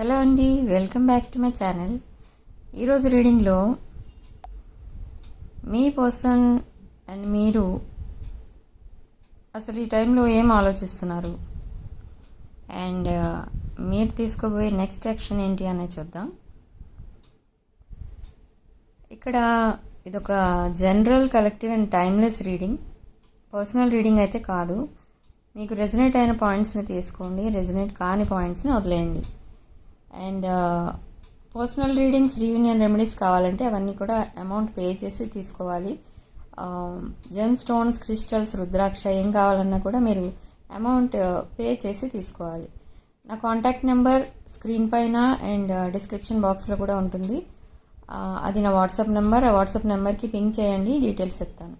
Hello అండి welcome back to my channel. ఈరోజు రీడింగ్లో మీ పర్సన్ అండ్ మీరు అసలు ఈ టైంలో ఏం ఆలోచిస్తున్నారు? అండ్ మీరు తీసుకోబోయే నెక్స్ట్ యాక్షన్ ఏంటి అనేది చూద్దాం. ఇక్కడ ఇదొక general collective and timeless reading personal reading అయితే కాదు. మీకు రెజనేట్ అయిన పాయింట్స్ని తీసుకోండి రెజనేట్ కాని పాయింట్స్ని వదిలేయండి. And personal readings reunion remedies కావాలంటే అవన్నీ కూడా అమౌంట్ పే చేసి తీసుకోవాలి. జెమ్ స్టోన్స్ క్రిస్టల్స్ రుద్రాక్ష ఏం కావాలన్నా కూడా మీరు అమౌంట్ పే చేసి తీసుకోవాలి. నా కాంటాక్ట్ నెంబర్ స్క్రీన్ పైన అండ్ డిస్క్రిప్షన్ బాక్స్లో కూడా ఉంటుంది. అది నా వాట్సాప్ నెంబర్ ఆ వాట్సాప్ నెంబర్కి పింక్ చేయండి డీటెయిల్స్ చెప్తాను.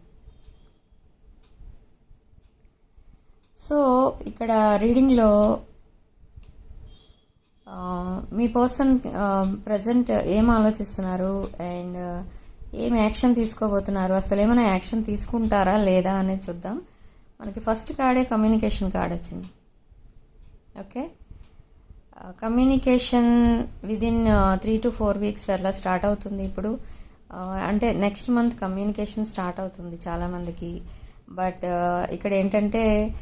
సో ఇక్కడ రీడింగ్లో మీ పర్సన్ ప్రజెంట్ ఏం ఆలోచిస్తున్నారు? అండ్ ఏం యాక్షన్ తీసుకోబోతున్నారు? అసలు ఏమైనా యాక్షన్ తీసుకుంటారా లేదా అనేది చూద్దాం. మనకి ఫస్ట్ కార్డే కమ్యూనికేషన్ కార్డ్ వచ్చింది. Okay? Communication within three to four weeks అట్లా స్టార్ట్ అవుతుంది ఇప్పుడు. అంటే నెక్స్ట్ మంత్ కమ్యూనికేషన్ స్టార్ట్ అవుతుంది చాలామందికి. బట్ ఇక్కడ ఏంటంటే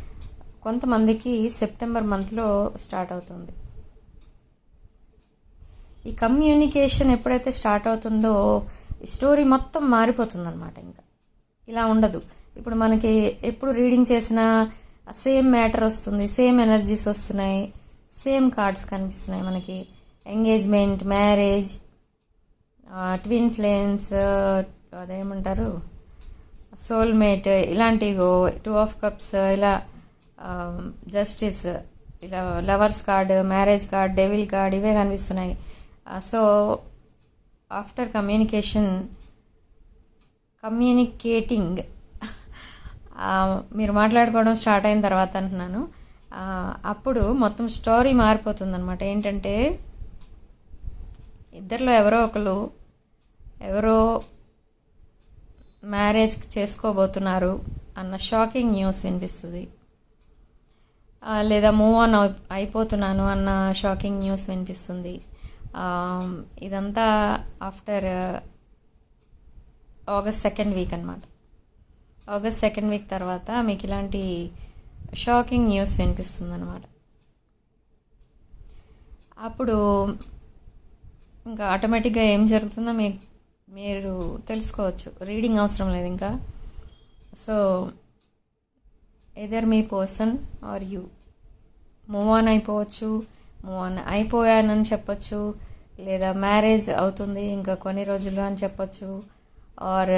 కొంతమందికి సెప్టెంబర్ మంత్లో స్టార్ట్ అవుతుంది. ఈ కమ్యూనికేషన్ ఎప్పుడైతే స్టార్ట్ అవుతుందో ఈ స్టోరీ మొత్తం మారిపోతుందన్నమాట ఇంకా. ఇలా ఉండదు. ఇప్పుడు మనకి ఎప్పుడు రీడింగ్ చేసినా సేమ్ మ్యాటర్ వస్తుంది సేమ్ ఎనర్జీస్ వస్తున్నాయి సేమ్ కార్డ్స్ కనిపిస్తున్నాయి మనకి. ఎంగేజ్మెంట్ మ్యారేజ్ ట్విన్ ఫ్లేమ్స్ అదేమంటారు? సోల్మేట్ ఇలాంటివో టూ ఆఫ్ కప్స్ ఇలా జస్టిస్ ఇలా lovers card marriage card devil card ఇవే కనిపిస్తున్నాయి. సో ఆఫ్టర్ కమ్యూనికేషన్ కమ్యూనికేటింగ్ మీరు మాట్లాడుకోవడం స్టార్ట్ అయిన తర్వాత అంటున్నాను. Uh, అప్పుడు మొత్తం స్టోరీ మారిపోతుందనమాట ఏంటంటే ఇద్దరిలో ఎవరో ఒకరు ఎవరో మ్యారేజ్ చేసుకోబోతున్నారు అన్న షాకింగ్ న్యూస్ వినిపిస్తుంది. Uh, లేదా మూవ్ ఆన్ అయిపోతున్నాను అన్న షాకింగ్ న్యూస్ వినిపిస్తుంది. Um, ఇదంతా ఆఫ్టర్ ఆగస్ట్ సెకండ్ వీక్ అనమాట ఆగస్ట్ సెకండ్ వీక్ తర్వాత మీకు ఇలాంటి షాకింగ్ న్యూస్ వినిపిస్తుంది అనమాట అప్పుడు ఇంకా ఆటోమేటిక్గా ఏం జరుగుతుందో మీ మీరు తెలుసుకోవచ్చు. రీడింగ్ అవసరం లేదు ఇంకా. So either me person or you move on అయిపోవచ్చు. మూవ్ ఆన్ అయిపోయానని చెప్పొచ్చు లేదా మ్యారేజ్ అవుతుంది ఇంకా కొన్ని రోజులు అని చెప్పొచ్చు ఆర్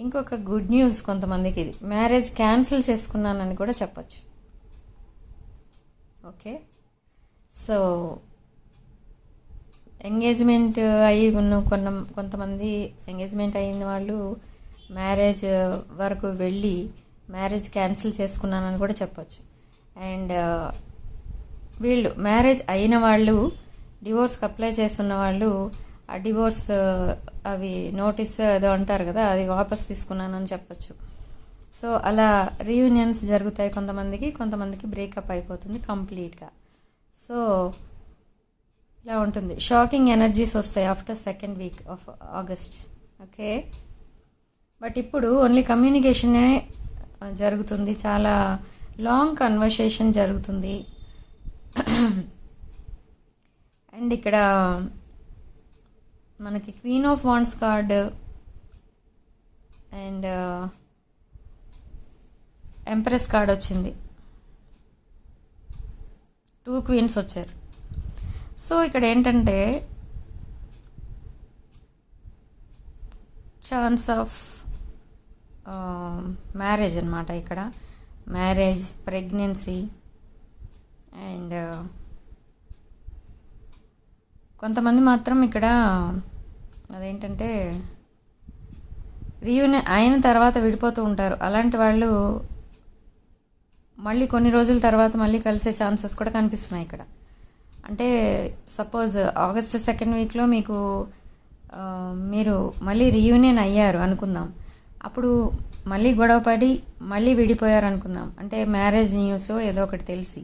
ఇంకొక గుడ్ న్యూస్ కొంతమందికి ఇది. మ్యారేజ్ క్యాన్సిల్ చేసుకున్నానని కూడా చెప్పొచ్చు. ఓకే? సో ఎంగేజ్మెంట్ అయ్యి ఉన్న కొన్న కొంతమంది ఎంగేజ్మెంట్ అయిన వాళ్ళు మ్యారేజ్ వరకు వెళ్ళి మ్యారేజ్ క్యాన్సిల్ చేసుకున్నానని కూడా చెప్పొచ్చు. అండ్ వీళ్ళు మ్యారేజ్ అయిన వాళ్ళు డివోర్స్కి అప్లై చేస్తున్న వాళ్ళు ఆ డివోర్స్ అవి నోటీస్ ఏదో అంటారు కదా అది వాపస్ తీసుకున్నానని చెప్పచ్చు. సో అలా రీయూనియన్స్ జరుగుతాయి కొంతమందికి కొంతమందికి బ్రేకప్ అయిపోతుంది కంప్లీట్గా సో ఇలా ఉంటుంది. షాకింగ్ ఎనర్జీస్ వస్తాయి after second week of August okay but ఇప్పుడు ఓన్లీ కమ్యూనికేషనే జరుగుతుంది. చాలా లాంగ్ కన్వర్సేషన్ జరుగుతుంది. అండ్ ఇక్కడ మనకి queen of wands card and empress card వచ్చింది. టూ క్వీన్స్ వచ్చారు. సో ఇక్కడ ఏంటంటే ఛాన్స్ ఆఫ్ మ్యారేజ్ అనమాట ఇక్కడ. మ్యారేజ్ ప్రెగ్నెన్సీ అండ్ కొంతమంది మాత్రం ఇక్కడ అదేంటంటే రీయూనియన్ అయిన తర్వాత విడిపోతూ ఉంటారు. అలాంటి వాళ్ళు మళ్ళీ కొన్ని రోజుల తర్వాత మళ్ళీ కలిసే ఛాన్సెస్ కూడా కనిపిస్తున్నాయి ఇక్కడ. అంటే సపోజ్ ఆగస్ట్ సెకండ్ వీక్లో మీకు మీరు మళ్ళీ రీయూనియన్ అయ్యారు అనుకుందాం. అప్పుడు మళ్ళీ గొడవపడి మళ్ళీ విడిపోయారు అనుకుందాం అంటే మ్యారేజ్ న్యూస్ ఏదో ఒకటి తెలిసి.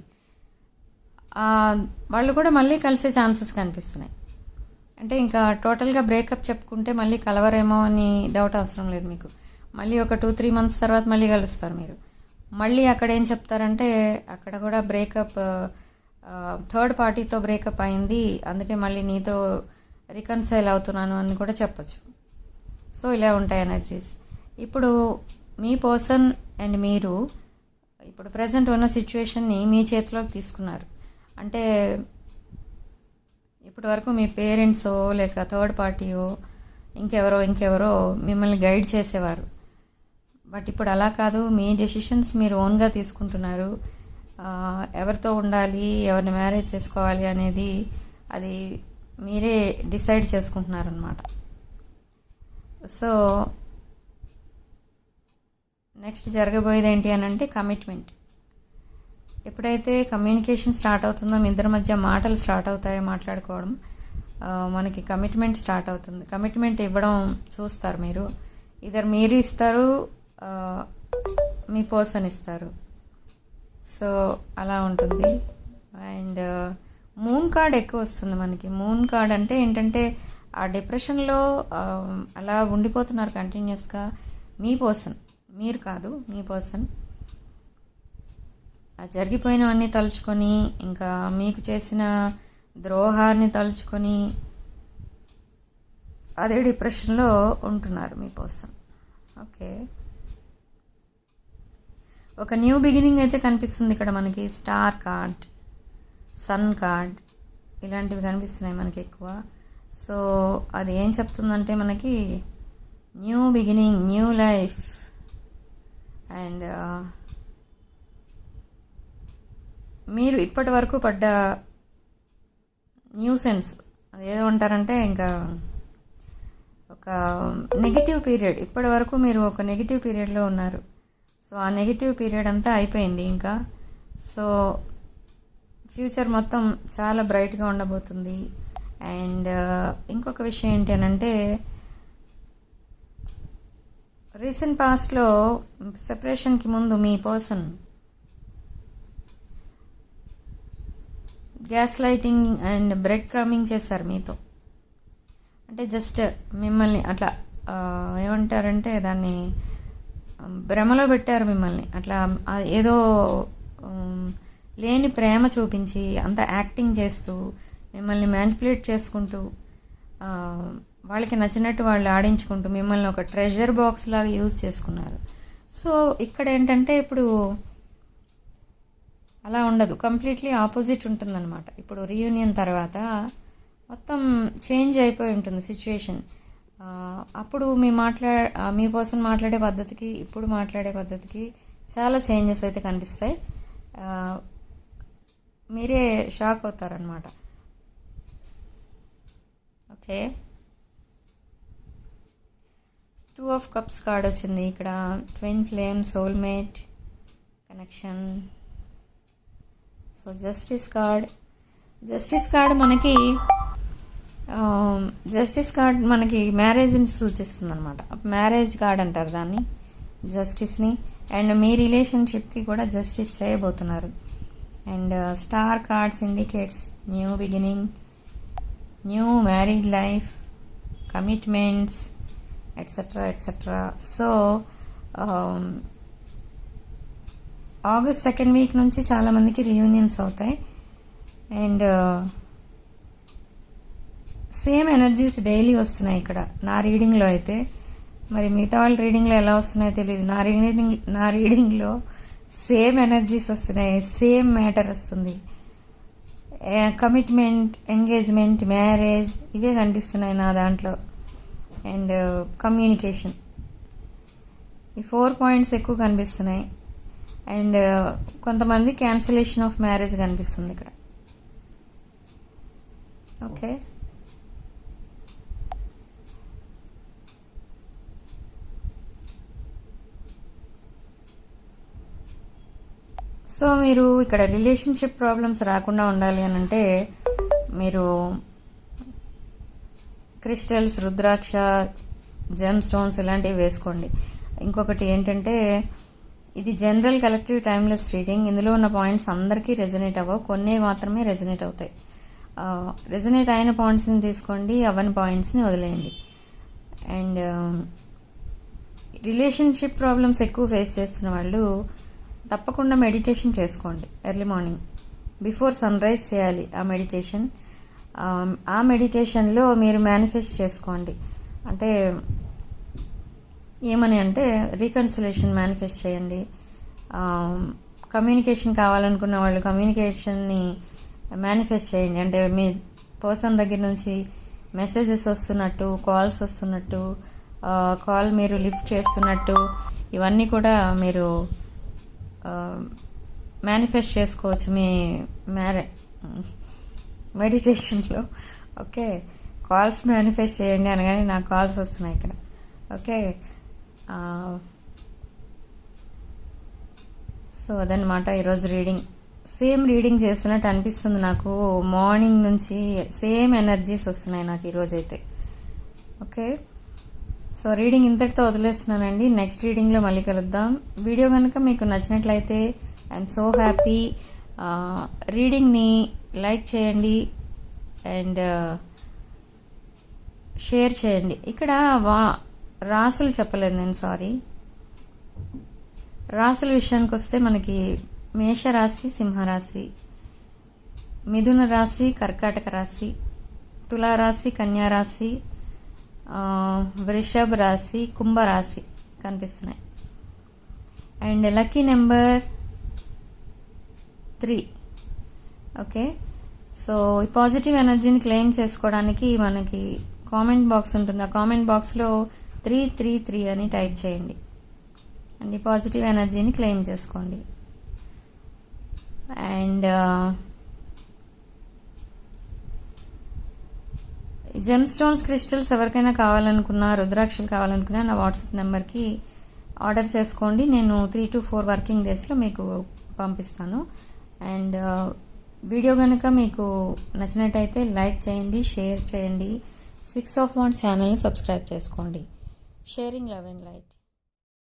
వాళ్ళు కూడా మళ్ళీ కలిసే ఛాన్సెస్ కనిపిస్తున్నాయి. అంటే ఇంకా టోటల్గా బ్రేకప్ చెప్పుకుంటే మళ్ళీ కలవరేమో అని డౌట్ అవసరం లేదు మీకు. మళ్ళీ ఒక టూ త్రీ మంత్స్ తర్వాత మళ్ళీ కలుస్తారు మీరు. మళ్ళీ అక్కడ ఏం చెప్తారంటే అక్కడ కూడా బ్రేకప్ థర్డ్ పార్టీతో బ్రేకప్ అయింది అందుకే మళ్ళీ నీతో రికన్సైల్ అవుతున్నాను అని కూడా చెప్పొచ్చు. సో ఇలా ఉంటాయి ఎనర్జీస్ ఇప్పుడు మీ పర్సన్ అండ్ మీరు ఇప్పుడు ప్రజెంట్ ఉన్న సిచ్యువేషన్ని మీ చేతిలోకి తీసుకున్నారు. అంటే ఇప్పటి వరకు మీ పేరెంట్సో లేక థర్డ్ పార్టీయో ఇంకెవరో ఇంకెవరో మిమ్మల్ని గైడ్ చేసేవారు. బట్ ఇప్పుడు అలా కాదు. మీ డెసిషన్స్ మీరు ఓన్గా తీసుకుంటున్నారు. ఎవరితో ఉండాలి ఎవరిని మ్యారేజ్ చేసుకోవాలి అనేది అది మీరే డిసైడ్ చేసుకుంటున్నారు అనమాట సో నెక్స్ట్ జరగబోయేది ఏంటి అని అంటే కమిట్మెంట్. ఎప్పుడైతే కమ్యూనికేషన్ స్టార్ట్ అవుతుందో మీ ఇద్దరి మధ్య మాటలు స్టార్ట్ అవుతాయో మాట్లాడుకోవడం మనకి కమిట్మెంట్ స్టార్ట్ అవుతుంది. కమిట్మెంట్ ఇవ్వడం చూస్తారు మీరు. ఇద్దరు మీరు ఇస్తారు మీ పర్సన్ ఇస్తారు. సో అలా ఉంటుంది. అండ్ మూన్ కార్డ్ ఎక్కువ వస్తుంది మనకి. మూన్ కార్డ్ అంటే ఏంటంటే ఆ డిప్రెషన్లో అలా ఉండిపోతున్నారు కంటిన్యూస్గా మీ పర్సన్ మీరు కాదు మీ పర్సన్ ఆ జరిగిపోయినవన్నీ తలుచుకొని ఇంకా మీకు చేసిన ద్రోహాన్ని తలుచుకొని అదే డిప్రెషన్లో ఉంటున్నారు మీ ఓకే. ఒక న్యూ బిగినింగ్ అయితే కనిపిస్తుంది ఇక్కడ మనకి. స్టార్ కార్డ్ సన్ కార్డ్ ఇలాంటివి కనిపిస్తున్నాయి మనకి ఎక్కువ. సో అది ఏం చెప్తుందంటే మనకి new beginning new life and మీరు ఇప్పటి వరకు పడ్డ న్యూసెన్స్ ఏదో అంటారంటే ఇంకా ఒక నెగిటివ్ పీరియడ్. ఇప్పటి వరకు మీరు ఒక నెగిటివ్ పీరియడ్లో ఉన్నారు. సో ఆ నెగిటివ్ పీరియడ్ అంతా అయిపోయింది ఇంకా. సో ఫ్యూచర్ మొత్తం చాలా బ్రైట్గా ఉండబోతుంది. అండ్ ఇంకొక విషయం ఏంటి అని అంటే రీసెంట్ పాస్ట్లో సెపరేషన్కి ముందు మీ person gaslighting and breadcrumbing చేశారు మీతో. అంటే జస్ట్ మిమ్మల్ని అట్లా ఏమంటారంటే దాన్ని భ్రమలో పెట్టారు మిమ్మల్ని. అట్లా ఏదో లేని ప్రేమ చూపించి అంత యాక్టింగ్ చేస్తూ మిమ్మల్ని మ్యానిపులేట్ చేసుకుంటూ వాళ్ళకి నచ్చినట్టు వాళ్ళు ఆడించుకుంటూ మిమ్మల్ని ఒక ట్రెజర్ బాక్స్ లాగా యూజ్ చేసుకున్నారు. సో ఇక్కడ ఏంటంటే ఇప్పుడు అలా ఉండదు. కంప్లీట్లీ ఆపోజిట్ ఉంటుందన్నమాట. ఇప్పుడు రీయూనియన్ తర్వాత మొత్తం చేంజ్ అయిపోయి ఉంటుంది సిచ్యువేషన్ అప్పుడు మీ మాట్లా మీ పర్సన్ మాట్లాడే పద్ధతికి ఇప్పుడు మాట్లాడే పద్ధతికి చాలా చేంజెస్ అయితే కనిపిస్తాయి. మీరే షాక్ అవుతారనమాట okay two of cups card వచ్చింది. ఇక్కడ twin flame soulmate connection so justice card justice card మనకి జస్టిస్ కార్డ్ మనకి మ్యారేజ్ని సూచిస్తుంది అనమాట మ్యారేజ్ కార్డ్ అంటారు దాన్ని జస్టిస్ని అండ్ మీ రిలేషన్షిప్కి కూడా జస్టిస్ చేయబోతున్నారు. And star cards indicates new beginning new married life commitments etcetera etcetera so August second week నుంచి చాలామందికి రీయూనియన్స్ అవుతాయి. అండ్ సేమ్ ఎనర్జీస్ డైలీ వస్తున్నాయి ఇక్కడ. నా రీడింగ్లో అయితే. మరి మిగతా వాళ్ళ రీడింగ్లో ఎలా వస్తున్నాయో తెలియదు నా రీడింగ్ నా రీడింగ్లో సేమ్ ఎనర్జీస్ వస్తున్నాయి. సేమ్ మ్యాటర్ వస్తుంది. కమిట్మెంట్ ఎంగేజ్మెంట్ మ్యారేజ్ ఇవే కనిపిస్తున్నాయి నా దాంట్లో. అండ్ కమ్యూనికేషన్ uh, ఈ ఫోర్ పాయింట్స్ ఎక్కువ కనిపిస్తున్నాయి. అండ్ కొంతమంది క్యాన్సిలేషన్ ఆఫ్ మ్యారేజ్ కనిపిస్తుంది ఇక్కడ. ఓకే? సో మీరు ఇక్కడ రిలేషన్షిప్ ప్రాబ్లమ్స్ రాకుండా ఉండాలి అని అంటే మీరు క్రిస్టల్స్ రుద్రాక్ష జెమ్ స్టోన్స్ ఇలాంటివి వేసుకోండి. ఇంకొకటి ఏంటంటే ఇది జనరల్ కలెక్టివ్ టైమ్లెస్ రీడింగ్. ఇందులో ఉన్న పాయింట్స్ అందరికీ రెజనేట్ అవ్వవు. కొన్ని మాత్రమే రెజనేట్ అవుతాయి. రెజనేట్ అయిన పాయింట్స్ని తీసుకోండి అవని పాయింట్స్ని వదిలేయండి. అండ్ రిలేషన్షిప్ ప్రాబ్లమ్స్ ఎక్కువ ఫేస్ చేస్తున్న వాళ్ళు తప్పకుండా మెడిటేషన్ చేసుకోండి early morning. Before sunrise చేయాలి ఆ మెడిటేషన్. ఆ మెడిటేషన్లో మీరు మేనిఫెస్ట్ చేసుకోండి. అంటే ఏమని అంటే రీకన్సిలేషన్ మేనిఫెస్ట్ చేయండి. కమ్యూనికేషన్ కావాలనుకున్న వాళ్ళు కమ్యూనికేషన్ని మేనిఫెస్ట్ చేయండి. అంటే మీ పర్సన్ దగ్గర నుంచి మెసేజెస్ వస్తున్నట్టు కాల్స్ వస్తున్నట్టు కాల్ మీరు లిఫ్ట్ చేస్తున్నట్టు ఇవన్నీ కూడా మీరు మేనిఫెస్ట్ చేసుకోవచ్చు మీ మ్యారే మెడిటేషన్లో. ఓకే కాల్స్ మేనిఫెస్ట్ చేయండి అనగానే నాకు కాల్స్ వస్తున్నాయి ఇక్కడ. ఓకే సో అదనమాట ఈరోజు రీడింగ్. సేమ్ రీడింగ్ చేస్తున్నట్టు అనిపిస్తుంది నాకు. మార్నింగ్ నుంచి సేమ్ ఎనర్జీస్ వస్తున్నాయి నాకు ఈరోజు అయితే ఓకే? సో రీడింగ్ ఇంతటితో వదిలేస్తున్నానండి. నెక్స్ట్ రీడింగ్లో మళ్ళీ కలుద్దాం. వీడియో కనుక మీకు నచ్చినట్లయితే ఐఎమ్ సో హ్యాపీ రీడింగ్ని లైక్ చేయండి. అండ్ షేర్ చేయండి. ఇక్కడ వా రాసులు చెప్పలేదు నేను సారీ రాసుల విషయానికి వస్తే మనకి మేషరాశి సింహరాశి మిథున రాశి కర్కాటక రాశి తులారాశి కన్యారాశి వృషభ రాశి కుంభరాశి కనిపిస్తున్నాయి. And lucky number three. Okay? So ఈ పాజిటివ్ ఎనర్జీని క్లెయిమ్ చేసుకోవడానికి మనకి కామెంట్ బాక్స్ ఉంటుంది. ఆ కామెంట్ బాక్స్లో త్రీ త్రీ త్రీ అని టైప్ చేయండి. అండ్ పాజిటివ్ ఎనర్జీని క్లెయిమ్ చేసుకోండి. అండ్ జెమ్ స్టోన్స్ క్రిస్టల్స్ ఎవరికైనా కావాలనుకున్నా రుద్రాక్షలు కావాలనుకున్నా నా వాట్సాప్ నెంబర్కి ఆర్డర్ చేసుకోండి. నేను త్రీ టు ఫోర్ వర్కింగ్ డేస్లో మీకు పంపిస్తాను. అండ్ uh, వీడియో కనుక మీకు నచ్చినట్టయితే లైక్ చేయండి షేర్ చేయండి. సిక్స్ ఆఫ్ వన్ ఛానల్ని సబ్స్క్రైబ్ చేసుకోండి. sharing love and light.